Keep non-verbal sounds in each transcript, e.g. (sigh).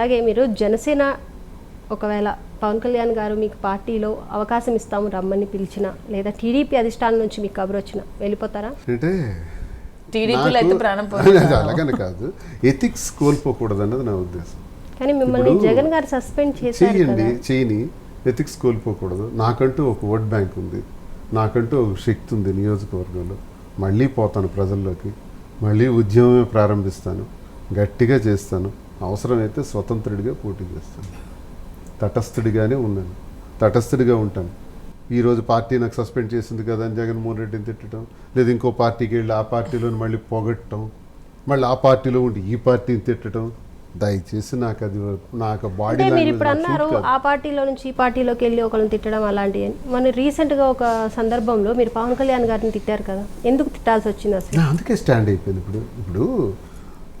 అలాగే మీరు జనసేన ఒకవేళ పవన్ కళ్యాణ్ గారు మీకు పార్టీలో అవకాశం ఇస్తాము రమ్మని పిలిచిన లేదా టీడీపీ అధిష్టానం నుంచి మీకు కబురు వచ్చిన వెళ్ళిపోతారా? అంటే టీడీపీలో అయితే ప్రాణం అలాగని కాదు. ఎథిక్స్ కోల్పోకూడదు అన్నది నా ఉద్దేశం. కానీ మిమ్మల్ని జగన్ గారు సస్పెండ్ చేశారు చెయ్యండి కదా చేయని ఎథిక్స్ కోల్పోకూడదు. నాకంటూ ఒక ఓట్ బ్యాంక్ ఉంది. నాకంటూ ఒక శక్తి ఉంది నియోజకవర్గంలో. మళ్ళీ పోతాను ప్రజల్లోకి. మళ్ళీ ఉద్యమమే ప్రారంభిస్తాను. గట్టిగా చేస్తాను. అవసరమైతే స్వతంత్రుడిగా పోటీ చేస్తాను. తటస్థుడిగానే ఉన్నాను. తటస్థుడిగా ఉంటాను. ఈరోజు పార్టీ నాకు సస్పెండ్ చేసింది కదా అని జగన్మోహన్ రెడ్డిని తిట్టడం లేదా ఇంకో పార్టీకి వెళ్ళి ఆ పార్టీలో మళ్ళీ పొగట్టడం మళ్ళీ ఆ పార్టీలో ఉండి ఈ పార్టీని తిట్టడం దయచేసి నాకు అది నాకు బాడీ మీరు ఇప్పుడు అన్నారు ఆ పార్టీలో నుంచి ఈ పార్టీలోకి వెళ్ళి ఒకరిని తిట్టడం అలాంటివి. అని మన రీసెంట్గా ఒక సందర్భంలో మీరు పవన్ కళ్యాణ్ గారిని తిట్టారు కదా. ఎందుకు తిట్టాల్సి వచ్చింది అసలు? అందుకే స్టాండ్ అయిపోయింది. ఇప్పుడు ఇప్పుడు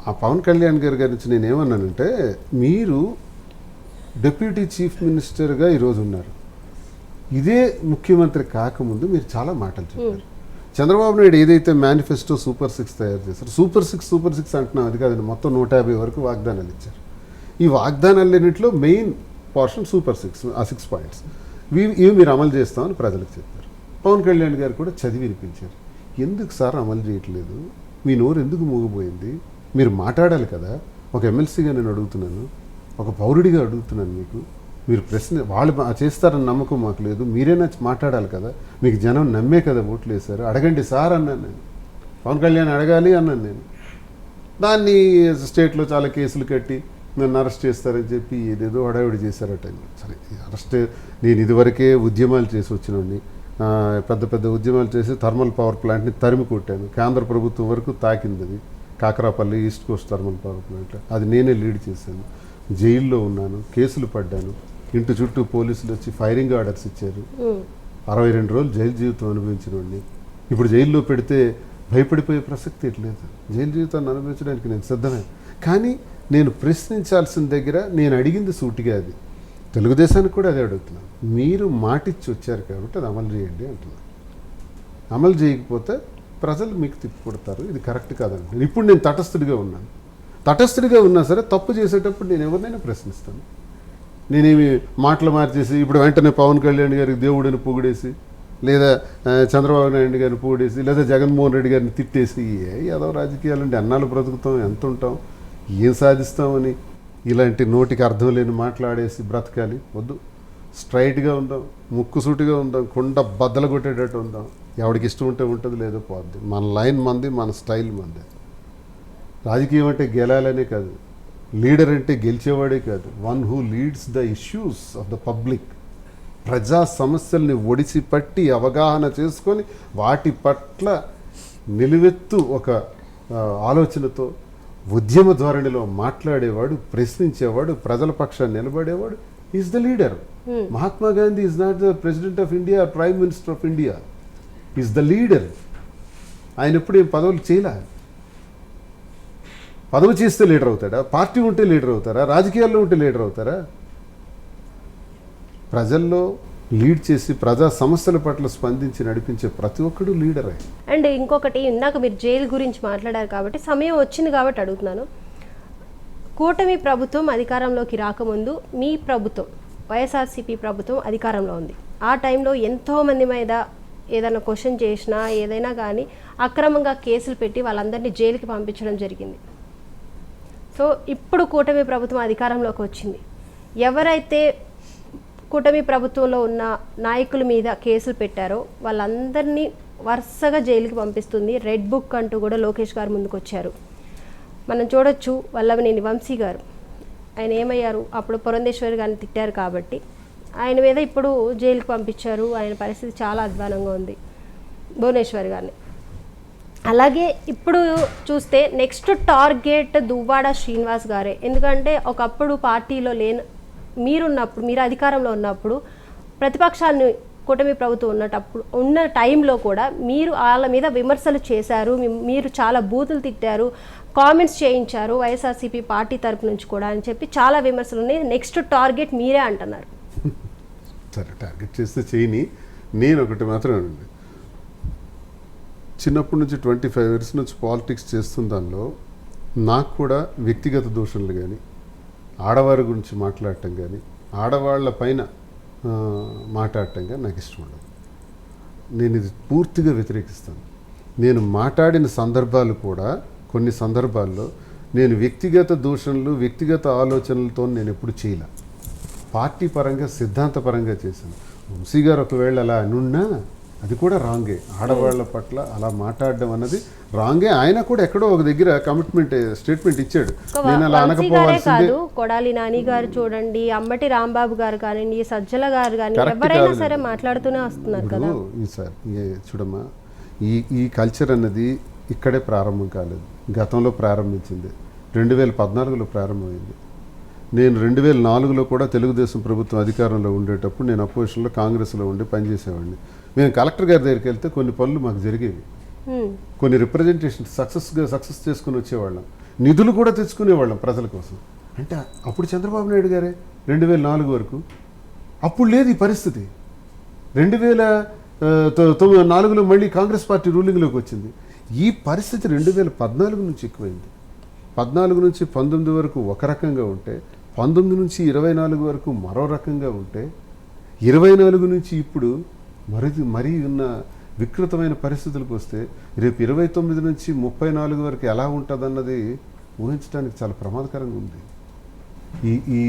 ఆ పవన్ కళ్యాణ్ గారి గురించి నేను ఏమన్నానంటే మీరు డిప్యూటీ చీఫ్ మినిస్టర్గా ఈరోజు ఉన్నారు. ఇదే ముఖ్యమంత్రి కాకముందు మీరు చాలా మాటలు చెప్పారు. చంద్రబాబు నాయుడు ఏదైతే మేనిఫెస్టో సూపర్ సిక్స్ తయారు చేశారు సూపర్ సిక్స్ సూపర్ సిక్స్ అంటున్నాం అది కాదండి మొత్తం నూట యాభై వరకు వాగ్దానాలు ఇచ్చారు. ఈ వాగ్దానాలన్నింటిలో మెయిన్ పోర్షన్ సూపర్ సిక్స్ ఆ సిక్స్ పాయింట్స్. ఇవి ఇవి మీరు అమలు చేస్తామని ప్రజలకు చెప్పారు. పవన్ కళ్యాణ్ గారు కూడా చదివి వినిపించారు ఎందుకు సార్ అమలు చేయట్లేదు? మీ నోరు ఎందుకు మూగిపోయింది మీరు మాట్లాడాలి కదా. ఒక ఎమ్మెల్సీగా నేను అడుగుతున్నాను. ఒక పౌరుడిగా అడుగుతున్నాను మీకు. మీరు ప్రశ్న వాళ్ళు చేస్తారని నమ్మకం మాకు లేదు. మీరైనా మాట్లాడాలి కదా. మీకు జనం నమ్మే కదా ఓట్లు వేశారు. అడగండి సార్ అన్నాను నేను. పవన్ కళ్యాణ్ అడగాలి అన్నాను నేను. దాన్ని స్టేట్లో చాలా కేసులు కట్టి నన్ను అరెస్ట్ చేస్తారని చెప్పి ఏదేదో హడావిడి చేశారట సరే అరెస్ట్ నేను ఇదివరకే ఉద్యమాలు చేసి వచ్చినోడిని. పెద్ద పెద్ద ఉద్యమాలు చేసి థర్మల్ పవర్ ప్లాంట్ని తరిమి కొట్టాను. కేంద్ర ప్రభుత్వం వరకు తాకింది అది Kakarapalli east coast thermal power plant అది నేనే లీడ్ చేశాను. జైల్లో ఉన్నాను కేసులు పడ్డాను. ఇంటి చుట్టూ పోలీసులు వచ్చి ఫైరింగ్ ఆర్డర్స్ ఇచ్చారు. అరవై రెండు రోజులు జైలు జీవితం అనుభవించిన వాడిని. ఇప్పుడు జైల్లో పెడితే భయపడిపోయే ప్రసక్తి లేదు. జైలు జీవితాన్ని అనుభవించడానికి నేను సిద్ధమే. కానీ నేను ప్రశ్నించాల్సిన దగ్గర నేను అడిగింది సూటిగా అది. తెలుగుదేశానికి కూడా అదే అడుగుతున్నాను. మీరు మాటిచ్చి వచ్చారు కాబట్టి అది అమలు చేయండి అంటున్నాను. అమలు చేయకపోతే ప్రజలు మీకు తిప్పికొడతారు ఇది కరెక్ట్ కాదండి. ఇప్పుడు నేను తటస్థుడిగా ఉన్నాను. తటస్థుడిగా ఉన్నా సరే తప్పు చేసేటప్పుడు నేను ఎవరినైనా ప్రశ్నిస్తాను. నేనేమి మాటలు మార్చేసి ఇప్పుడు వెంటనే పవన్ కళ్యాణ్ గారికి దేవుడిని పొగిడేసి లేదా చంద్రబాబు నాయుడు గారిని పొగిడేసి లేదా జగన్మోహన్ రెడ్డి గారిని తిట్టేసి ఏ ఏదో రాజకీయాలంటే అన్నాలు బ్రతుకుతాం ఎంత ఉంటాం ఏం సాధిస్తామని ఇలాంటి నోటికి అర్థం లేని మాట్లాడేసి బ్రతకాలి. వద్దు. స్ట్రైట్గా ఉందాం ముక్కుసూటిగా ఉందాం కుండ బద్దలు కొట్టేటట్టు ఉందాం. ఎవడికి ఇష్టం ఉంటే ఉంటుంది లేదో పోద్ది. మన లైన్ మంది మన స్టైల్ మంది. రాజకీయం అంటే గెలాలనే కాదు. లీడర్ అంటే గెలిచేవాడే కాదు. One who leads the issues of the public. ప్రజా సమస్యల్ని ఒడిసి పట్టి అవగాహన చేసుకొని వాటి పట్ల నిలువెత్తు ఒక ఆలోచనతో ఉద్యమ ధోరణిలో మాట్లాడేవాడు ప్రశ్నించేవాడు ప్రజల పక్షాన్ని నిలబడేవాడు is the leader Mahatma Gandhi is not the president of India prime minister of India is the leader ఆయన ఎప్పుడు ఏం పదవులు చేయలే? పదవి చేస్తే లీడర్ అవుతాడా? పార్టీ ఉంటే లీడర్ అవుతారా? రాజకీయాల్లో ఉంటే లీడర్ అవుతారా? ప్రజల్లో లీడ్ చేసి ప్రజా సమస్యల పట్ల స్పందించి నడిపించే ప్రతి ఒక్కడు లీడరే అండ్ ఇంకొకటి ఇందాక మీరు జైలు గురించి మాట్లాడారు కాబట్టి సమయం వచ్చింది కాబట్టి అడుగుతున్నాను. కూటమి ప్రభుత్వం అధికారంలోకి రాకముందు మీ ప్రభుత్వం వైఎస్ఆర్సీపీ ప్రభుత్వం అధికారంలో ఉంది. ఆ టైంలో ఎంతోమంది మీద ఏదైనా క్వశ్చన్ చేసినా ఏదైనా కానీ అక్రమంగా కేసులు పెట్టి వాళ్ళందరినీ జైలుకి పంపించడం జరిగింది. సో ఇప్పుడు కూటమి ప్రభుత్వం అధికారంలోకి వచ్చింది. ఎవరైతే కూటమి ప్రభుత్వంలో ఉన్న నాయకుల మీద కేసులు పెట్టారో వాళ్ళందరినీ వరుసగా జైలుకి పంపిస్తుంది. రెడ్ బుక్ అంటూ కూడా లోకేష్ గారు ముందుకు వచ్చారు మనం చూడొచ్చు వల్లభనేని వంశీ గారు. ఆయన ఏమయ్యారు? అప్పుడు పురంధేశ్వరి గారిని తిట్టారు కాబట్టి. ఆయన మీద ఇప్పుడు జైలుకు పంపించారు. ఆయన పరిస్థితి చాలా అధ్వానంగా ఉంది భువనేశ్వర్ గారిని. అలాగే ఇప్పుడు చూస్తే నెక్స్ట్ టార్గెట్ దువ్వాడ శ్రీనివాస్ గారే. ఎందుకంటే ఒకప్పుడు పార్టీలో లేని మీరున్నప్పుడు మీరు అధికారంలో ఉన్నప్పుడు ప్రతిపక్షాన్ని కూటమి ప్రభుత్వం ఉన్నటప్పుడు ఉన్న టైంలో కూడా మీరు వాళ్ళ మీద విమర్శలు చేశారు మీరు చాలా బూతులు తిట్టారు కామెంట్స్ చేయించారు వైఎస్ఆర్సీపీ పార్టీ తరపు నుంచి కూడా అని చెప్పి చాలా విమర్శలు ఉన్నాయి. నెక్స్ట్ టార్గెట్ మీరే అంటున్నారు. (laughs) సరే టార్గెట్ చేస్తే చేయని నేను ఒకటి మాత్రం చిన్నప్పటి నుంచి ట్వంటీ ఫైవ్ ఇయర్స్ నుంచి పాలిటిక్స్ చేస్తున్న దానిలో నాకు కూడా వ్యక్తిగత దూషణలు కానీ ఆడవారి గురించి మాట్లాడటం కానీ ఆడవాళ్ళ పైన మాట్లాడటం కానీ నాకు ఇష్టం ఉండదు. నేను ఇది పూర్తిగా వ్యతిరేకిస్తాను. నేను మాట్లాడిన సందర్భాలు కూడా కొన్ని సందర్భాల్లో నేను వ్యక్తిగత దూషణలు వ్యక్తిగత ఆలోచనలతో నేను ఎప్పుడు చేయలే. పార్టీ పరంగా సిద్ధాంతపరంగా చేశాను. వంశీ గారు ఒకవేళ అలా అనున్నా అది కూడా రాంగే. ఆడవాళ్ళ పట్ల అలా మాట్లాడడం అన్నది రాంగే. ఆయన కూడా ఎక్కడో ఒక దగ్గర కమిట్మెంట్ స్టేట్మెంట్ ఇచ్చాడు. నేను అలా అనకపోవాల్సిందే. కొడాలి నాని గారు చూడండి అమ్మటి రాంబాబు గారు కానివ్వండి సజ్జల గారు కానీ ఎవరైనా. సరే మాట్లాడుతూనే వస్తున్నారు కదా. సార్ చూడమ్మా ఈ ఈ కల్చర్ అన్నది ఇక్కడే ప్రారంభం కాలేదు. గతంలో ప్రారంభించింది. రెండు వేల పద్నాలుగులో ప్రారంభమైంది. నేను రెండు వేల నాలుగులో కూడా తెలుగుదేశం ప్రభుత్వం అధికారంలో ఉండేటప్పుడు నేను అపోజిషన్లో కాంగ్రెస్లో ఉండి పనిచేసేవాడిని. మేము కలెక్టర్ గారి దగ్గరికి వెళ్తే కొన్ని పనులు మాకు జరిగేవి. కొన్ని రిప్రజెంటేషన్ సక్సెస్గా సక్సెస్ చేసుకుని వచ్చేవాళ్ళం. నిధులు కూడా తెచ్చుకునేవాళ్ళం ప్రజల కోసం. అంటే అప్పుడు చంద్రబాబు నాయుడు గారే రెండు వేల నాలుగు వరకు. అప్పుడు లేదు ఈ పరిస్థితి. రెండు వేల తొమ్మిది నాలుగులో మళ్ళీ కాంగ్రెస్ పార్టీ రూలింగ్లోకి వచ్చింది. ఈ పరిస్థితి రెండు వేల పద్నాలుగు నుంచి ఎక్కువైంది. పద్నాలుగు నుంచి పంతొమ్మిది వరకు ఒక రకంగా ఉంటే పంతొమ్మిది నుంచి ఇరవై నాలుగు వరకు మరో రకంగా ఉంటే ఇరవై నాలుగు నుంచి ఇప్పుడు మరి మరీ ఉన్న వికృతమైన పరిస్థితులకు వస్తే రేపు ఇరవై తొమ్మిది నుంచి ముప్పై నాలుగు వరకు ఎలా ఉంటుందన్నది ఊహించడానికి చాలా ప్రమాదకరంగా ఉంది. ఈ ఈ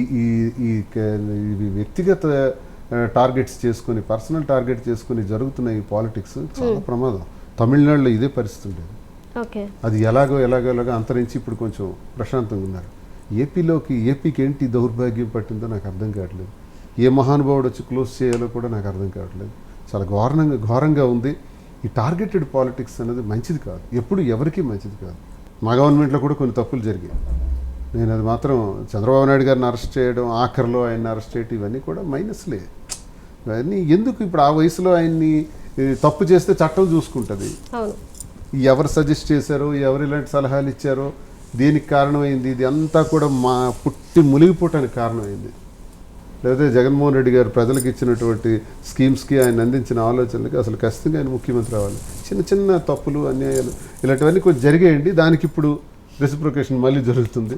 ఈ ఈ వ్యక్తిగత టార్గెట్స్ చేసుకొని పర్సనల్ టార్గెట్ చేసుకొని జరుగుతున్న ఈ పాలిటిక్స్ చాలా ప్రమాదం. తమిళనాడులో ఇదే పరిస్థితి ఉండేది. ఓకే. అది ఎలాగో ఎలాగో ఎలాగో అంతరించి ఇప్పుడు కొంచెం ప్రశాంతంగా ఉన్నారు. ఏపీలోకి ఏపీకి ఏంటి దౌర్భాగ్యం పట్టిందో నాకు అర్థం కావట్లేదు. ఏ మహానుభావుడు వచ్చి క్లోజ్ చేయాలో కూడా నాకు అర్థం కావట్లేదు. చాలా ఘోరంగా ఘోరంగా ఉంది. ఈ టార్గెటెడ్ పాలిటిక్స్ అనేది మంచిది కాదు. ఎప్పుడు ఎవరికీ మంచిది కాదు. మా గవర్నమెంట్లో కూడా కొన్ని తప్పులు జరిగాయి. నేను అది మాత్రం చంద్రబాబు నాయుడు గారిని అరెస్ట్ చేయడం ఆఖరిలో ఆయన్ని అరెస్ట్ చేయడం ఇవన్నీ కూడా మైనస్లే. ఇవన్నీ ఎందుకు ఇప్పుడు ఆ వయసులో ఆయన్ని తప్పు చేస్తే చట్టం చూసుకుంటుంది? ఎవరు సజెస్ట్ చేశారో? ఎవరు ఇలాంటి సలహాలు ఇచ్చారో? దేనికి కారణమైంది? ఇది అంతా కూడా మా పుట్టి మునిగిపోవటానికి కారణమైంది. లేకపోతే జగన్మోహన్ రెడ్డి గారు ప్రజలకు ఇచ్చినటువంటి స్కీమ్స్కి ఆయన అందించిన ఆలోచనలకి అసలు ఖచ్చితంగా ఆయన ముఖ్యమంత్రి అవ్వాలి. చిన్న చిన్న తప్పులు అన్యాయాలు ఇలాంటివన్నీ కొంచెం జరిగేయండి. దానికి ఇప్పుడు రెసిప్రొకేషన్ మళ్ళీ జరుగుతుంది.